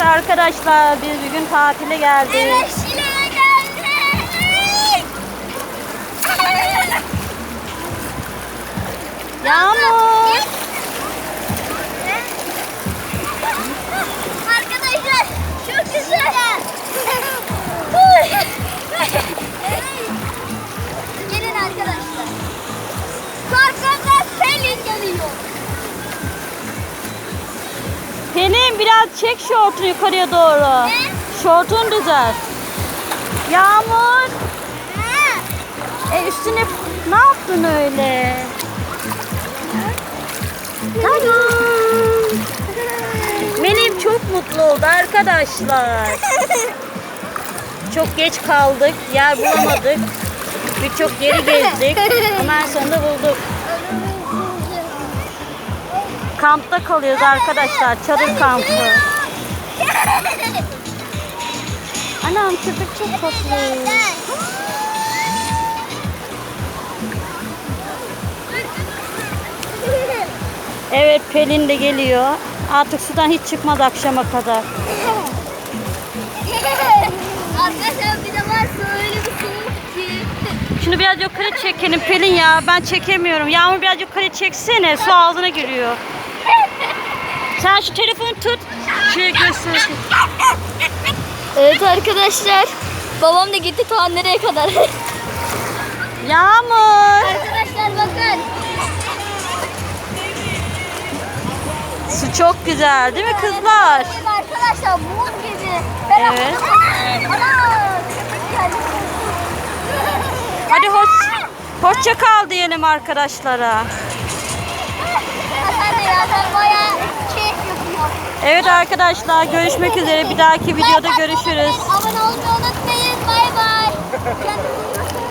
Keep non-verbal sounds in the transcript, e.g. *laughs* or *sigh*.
arkadaşlar biz bugün tatile geldik. Evet Şile'ye geldik. Yağmur. Pelin biraz çek şortunu yukarıya doğru. Ne? Şortunu düzelt. Yağmur. Ha. E üstüne ne yaptın öyle? Tamam. Benim çok mutlu oldu arkadaşlar. *laughs* Çok geç kaldık. Yer bulamadık. Birçok yeri gezdik. Ama en sonunda bulduk. Kampta kalıyoruz arkadaşlar. Çadır kampı. Anam köpek çok tatlı. Evet Pelin de geliyor. Artık sudan hiç çıkmadı akşama kadar. Arkadaşlar bir de varsa öyle bir soğuk ki. Şunu biraz yukarı çekelim Pelin ya. Ben çekemiyorum. Yağmur biraz yukarı çeksene. Su ağzına giriyor. *laughs* Sen şu telefonu tut. Şuraya göster. Evet arkadaşlar. Babam da gitti ta nereye kadar. *laughs* Yağmur. arkadaşlar bakın. Su çok güzel değil mi kızlar? Arkadaşlar buz gibi. Evet. Köpek geldi. Hadi hoş, hoşça kal diyelim arkadaşlara. Evet arkadaşlar görüşmek üzere. Bir dahaki videoda görüşürüz. Abone olmayı unutmayın. Bay bay.